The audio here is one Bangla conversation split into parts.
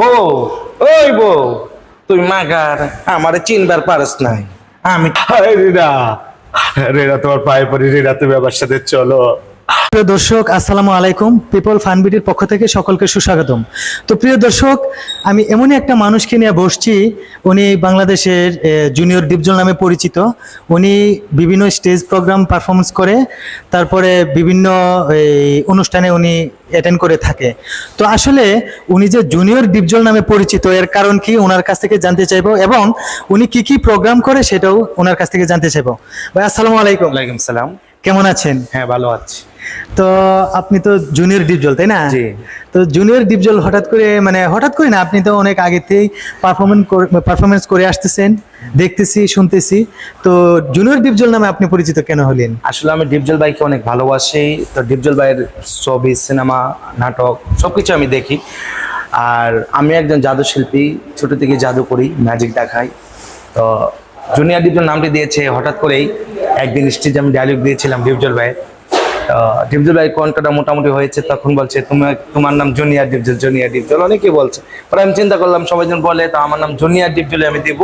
বউ, ওই বউ, তুই মাগার, আমারে চিনবার পারস নাই। আমি রেডা রিনা তোমার পায়ে পড়ি রেডা তুমি আমার সাথে চলো। প্রিয় দর্শক আসসালামু আলাইকুম। পিপল ফানবিটির পক্ষ থেকে সকলকে সুস্বাগতম। তো প্রিয় দর্শক আমি এমনই একটা মানুষকে নিয়ে বসছি উনি বাংলাদেশের জুনিয়র ডিপজল নামে পরিচিত। উনি বিভিন্ন স্টেজ প্রোগ্রাম পারফরমেন্স করে তারপরে বিভিন্ন এই, অনুষ্ঠানে উনি অ্যাটেন্ড করে থাকে। তো আসলে উনি যে জুনিয়র ডিপজল নামে পরিচিত এর কারণ কি ওনার কাছ থেকে জানতে চাইব এবং উনি কি কি প্রোগ্রাম করে সেটাও ওনার কাছ থেকে জানতে চাইব। ভাই আসসালামু আলাইকুম। ওয়ালাইকুম সালাম। কেমন আছেন? হ্যাঁ ভালো আছি। তো আপনি তো জুনিয়র ডিপজল তাই না। তো জুনিয়র ডিপজল হঠাৎ করে মানে হঠাৎ করে না আপনি তো অনেক আগে থেকেই পারফরমেন্স পারফরমেন্স করে আসতেছেন দেখতেছি শুনতেছি। তো জুনিয়র ডিপজল নামে আপনি পরিচিত কেন হলেন? আসলে আমি ডিপজল ভাইকে অনেক ভালোবাসি। তো ডিপজল ভাইয়ের ছবি সিনেমা নাটক সবকিছু আমি দেখি। আর আমি একজন জাদু শিল্পী ছোট থেকে জাদু করি ম্যাজিক দেখাই। তো জুনিয়র ডিপজল নামটি দিয়েছে হঠাৎ করেই একদিন স্টেজে আমি ডায়লগ দিয়েছিলাম ডিপজল ভাইয়ের। ডিপজল ভাই কণ্ঠটা মোটামুটি হয়েছে তখন বলছে তোমার তোমার নাম জুনিয়র ডিপজল জুনিয়র ডিপজল। অনেকেই বলছে। পরে আমি চিন্তা করলাম, সবাই যখন বলে, তো আমার নাম জুনিয়র ডিপজলে আমি দিব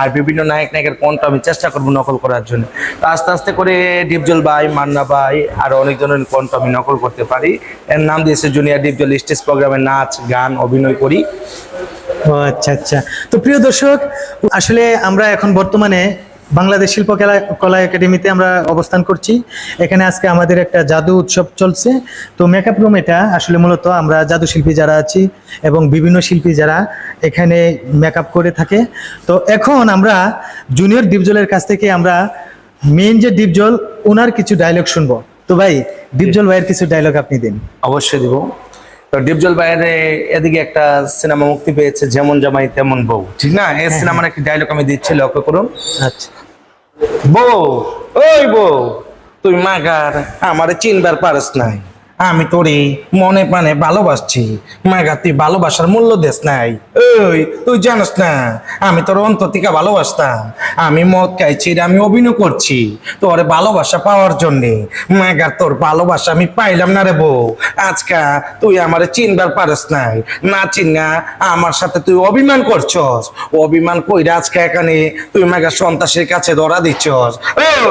আর বিভিন্ন নায়ক, নায়কের কণ্ঠ আমি চেষ্টা করব নকল করার জন্য? তো আস্তে আস্তে করে ডিপজল ভাই, মান্না ভাই, আর অনেকজনের কণ্ঠ আমি নকল করতে পারি, এর নাম দিয়েছে জুনিয়র ডিপজল স্টেজ প্রোগ্রামে নাচ, গান, অভিনয় করি। আচ্ছা আচ্ছা। তো প্রিয় দর্শক, আসলে আমরা এখন বর্তমানে বাংলাদেশ শিল্পকলা কলা একাডেমিতে আমরা অবস্থান করছি। এখানে আজকে আমাদের একটা জাদু উৎসব চলছে। তো মেকআপ রুম এটা আসলে মূলত আমরা জাদু শিল্পী যারা আছি এবং বিভিন্ন শিল্পী যারা এখানে মেকআপ করে থাকে। তো এখন আমরা জুনিয়র ডিপজলের কাছ থেকে আমরা মেন যে ডিপজল ওনার কিছু ডায়লগ শুনব। তো ভাই, ডিপজল ভাইয়ের কিছু ডায়লগ আপনি দিন। অবশ্যই দিব। তো ডিপজল বাইরে এদিকে একটা সিনেমা মুক্তি পেয়েছে যেমন জামাই তেমন বউ। ঠিক না? এই সিনেমার একটি ডায়লগ আমি দিচ্ছি লক্ষ্য করুন। আচ্ছা। বউ ওই বউ তুই মাগার আমার চিনবার পারস নাই। আমি তোরে মনে প্রাণে ভালোবাসছি। মাগা তুই ভালোবাসার মূল্য দেশ নাই। ওই, তুই জানিস না, আমি তোর অন্তর থেকে ভালোবাসতাম। আমি মদ খাইছি আমি অভিনয় করছি তোর ভালোবাসা পাওয়ার জন্যে। মাগার তোর ভালোবাসা আমি পাইলাম না রে বউ। আজকা তুই আমার চিনবার পারস নাই। না চিনা আমার সাথে তুই অভিমান করছস। অভিমান কইরা আজকে এখানে তুই মাগা সন্ত্রাসের কাছে ধরা দিচ্ছস।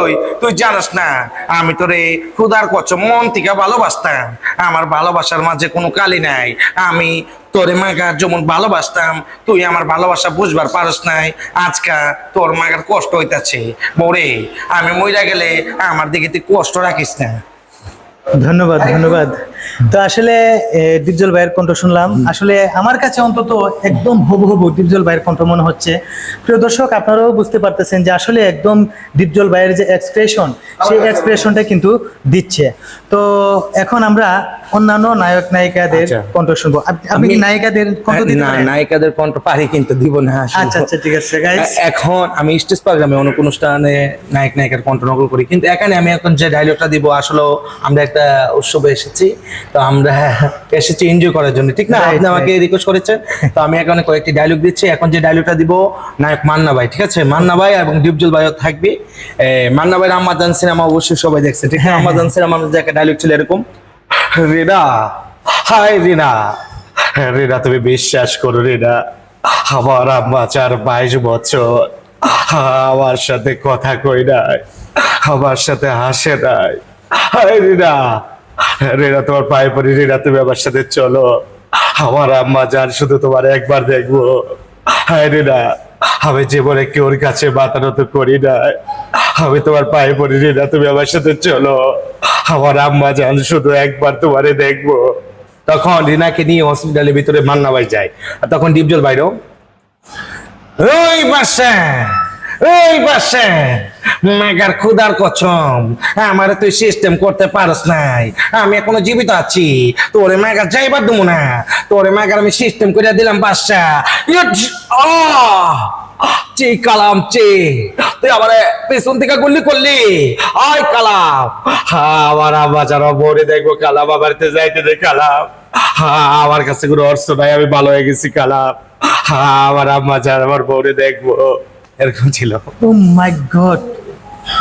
ওই, তুই জানিস না, আমি তোরে খুদার কচ্ছ মন থেকে ভালোবাসতাম। আমার ভালোবাসার মাঝে কোনো কালি নাই। আমি তোরে মাগার যেমন ভালোবাসতাম, তুই আমার ভালোবাসা বুঝবার পারস নাই। আজকা তোর মাগার কষ্ট হইতাছে। বরে আমি মইরা গেলে আমার দিকে তুই কষ্ট রাখিস না। ধন্যবাদ ধন্যবাদ। তো আসলে ডিপজল ভাইয়ের কণ্ঠ শুনলাম। আসলে আমার কাছে অন্তত একদম হবু হবু ডিপজল ভাইয়ের কণ্ঠ মনে হচ্ছে। প্রিয় দর্শক আপনারাও বুঝতে পারতেছেন যে আসলে একদম ডিপজল ভাইয়ের যে এক্সপ্রেশন সেই এক্সপ্রেশনটা কিন্তু দিচ্ছে। তো এখন আমরা অন্যান্য নায়ক নায়িকাদের আচ্ছা। কণ্ঠ শুনব। আপনি কি আমি- নায়িকাদের কণ্ঠ না নায়িকাদের কণ্ঠ পারি কিন্তু দিব না আচ্ছা আচ্ছা ঠিক আছে গাইস এখন আমি স্টেজ প্রোগ্রামে অনেক অনুষ্ঠানে নায়ক নায়িকার কণ্ঠ নকল করি। কিন্তু এখানে আমি এখন যে ডায়লগটা দিব আসলে আমরা একটা উৎসবে এসেছি। তো আমরা এসেছি এনজয় করার জন্য ঠিক না? আপনি আমাকে রিকোয়েস্ট করেছেন তো আমি এখানে কয়েকটি ডায়লগ দিচ্ছি। এখন যে ডায়লগটা দিব নায়ক মান্না ভাই ঠিক আছে? মান্না ভাই এবং ডিপজল ভাইও থাকবে। মান্না ভাই আমাজান সিনেমা অবশ্যই সবাই দেখছে ঠিক না? হ্যাঁ, আমাজান সিনেমা যে একটা ডায়লগ ছিল এরকম রিনা হাই রিনা। রিনা তুমি বিশ্বাস করো রিনা আমার আম্মা চার বাইশ বছর আমার সাথে কথা কই নাই আমার সাথে হাসে নাই। রিনা রিনা, তোমার পায়ে পড়ি রিনা, তুমি আমার সাথে চলো। আমার আম্মা যান শুধু তোমার একবার দেখব। হাই রিনা, আমি জীবনে কেউর কাছে মাথা নত করি না আমি তোমার পায়ে পড়ি রিনা, তুমি আমার সাথে চলো। আমার আম্মা যান শুধু একবার তোমারে দেখব। তখন রিনাকে নিয়ে হসপিটালের ভিতরে মান্না ভাই যায়। আর তখন ডিপজল বাইরও ওই বাসা ওই বাসা মেগার খুদার কচম আমার তুই সিস্টেম করতে পারস নাই। আমি এখনও জীবিত আছি তোরে মেগার যাইবার দেবো না। তোরে মেগার আমি সিস্টেম করে দিলাম বাসা চে কালাম চে। তুই আমার পেছন থেকে গুল্লি করলি। আয় কালাম। আমার আম্মা যারা মরে দেখব কালাম আমার যাইতে দে কালাম। হ্যাঁ, আমার কাছে কোনো অর্থ নাই আমি ভালো হয়ে গেছি কালাম। হ্যাঁ, আমার আম্মা আমার বউরে দেখব। এরকম ছিল। ও মাই গড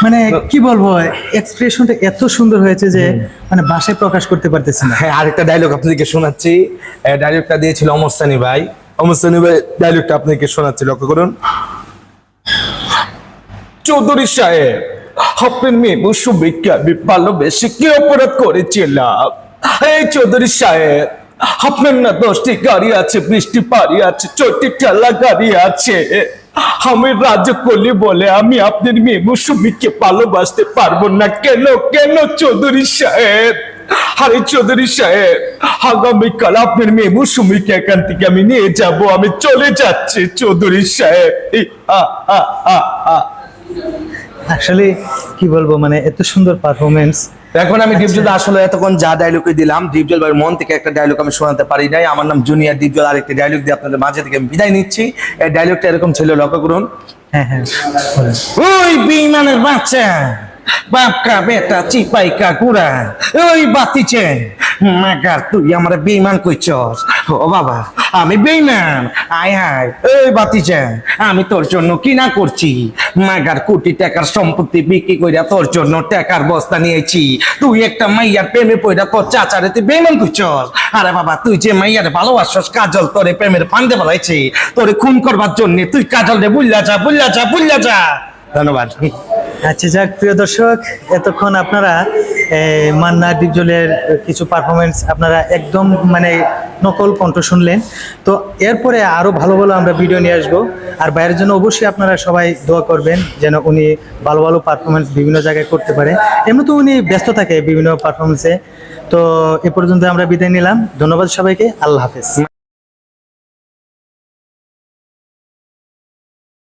মানে কি বলব এক্সপ্রেশনটা এত সুন্দর হয়েছে যে মানে ভাষায় প্রকাশ করতে পারতেছি না। হ্যাঁ আরেকটা ডায়লগ আপনাদেরকে শোনাচ্ছি। ডায়লগটা দিয়েছিল অমর সানি ভাই। সানি ভাই ডায়লগটা আপনাকে শোনাচ্ছি লক্ষ্য করুন। চৌধুরী সাহেব আপনার মেয়ে মৌসুমীকে আমি ভালোবেসে কি অপরাধ করেছিলাম? এই চৌধুরী সাহেব আপনার না দশটি গাড়ি আছে বৃষ্টি পাড়ি আছে চোদ্দটি ঠেলা গাড়ি আছে। আমি রাজ্য করলি বলে আমি আপনার মেয়ে মৌসুমীকে ভালোবাসতে পারব না। কেন কেন চৌধুরী সাহেব? আরে চৌধুরী সাহেব, আগামীকাল আপনার মেয়ে মৌসুমীকে এখান থেকে আমি নিয়ে যাব, আমি চলে যাচ্ছি চৌধুরী সাহেব। আসলে কি বলব মানে এত সুন্দর পারফরমেন্স এখন আমি ডিপজল আসলে এতক্ষণ যা ডায়লগ দিলাম ডিপজল ভাইয়ের মন থেকে একটা ডায়লগ আমি শোনাতে পারি নাই। আমার নাম জুনিয়ার জুনিয়র ডিপজল একটা ডায়লগ দিয়ে আপনাদের মাঝে থেকে আমি বিদায় নিচ্ছি। এই ডায়লগটা এরকম ছিল লক্ষ্য করুন। হ্যাঁ হ্যাঁ। ওই বেইমানের বাচ্চা! বাপকা বেটা, চিপাইকা গুড়া, ওই বাতিছে মাগার, তুই আমার বেইমান কইছস। ও বাবা, আমি বেইমান আয় হায় ওই বাতিছে আমি তোর জন্য কি না করছি। মাগার কোটি টাকার সম্পত্তি বিক্রি কইরা তোর জন্য টাকার বস্তা নিয়েছি। তুই একটা মাইয়ার প্রেমে পইরা তোর চাচারে তুই বেইমান কইছস। আরে বাবা, তুই যে মাইয়ারে ভালোবাসস কাজল তোরে প্রেমের ফান্দে বলাইছে তোরে খুন করবার জন্য তুই কাজল রে বুল্লা যা বুল্লা যা বুল্লা যা। ধন্যবাদ। আচ্ছা যাক, প্রিয় দর্শক, এতক্ষণ আপনারা মান্না, ডিপজলের কিছু পারফরমেন্স আপনারা একদম মানে নকল কণ্ঠ শুনলেন। তো এরপরে আরও ভালো ভালো আমরা ভিডিও নিয়ে আসব। আর বাইরের জন্য অবশ্যই আপনারা সবাই দোয়া করবেন, যেন উনি ভালো ভালো পারফরমেন্স বিভিন্ন জায়গায় করতে পারে। এমনি তো উনি ব্যস্ত থাকে বিভিন্ন পারফরমেন্সে তো এ পর্যন্ত আমরা বিদায় নিলাম। ধন্যবাদ সবাইকে। আল্লাহ হাফেজ।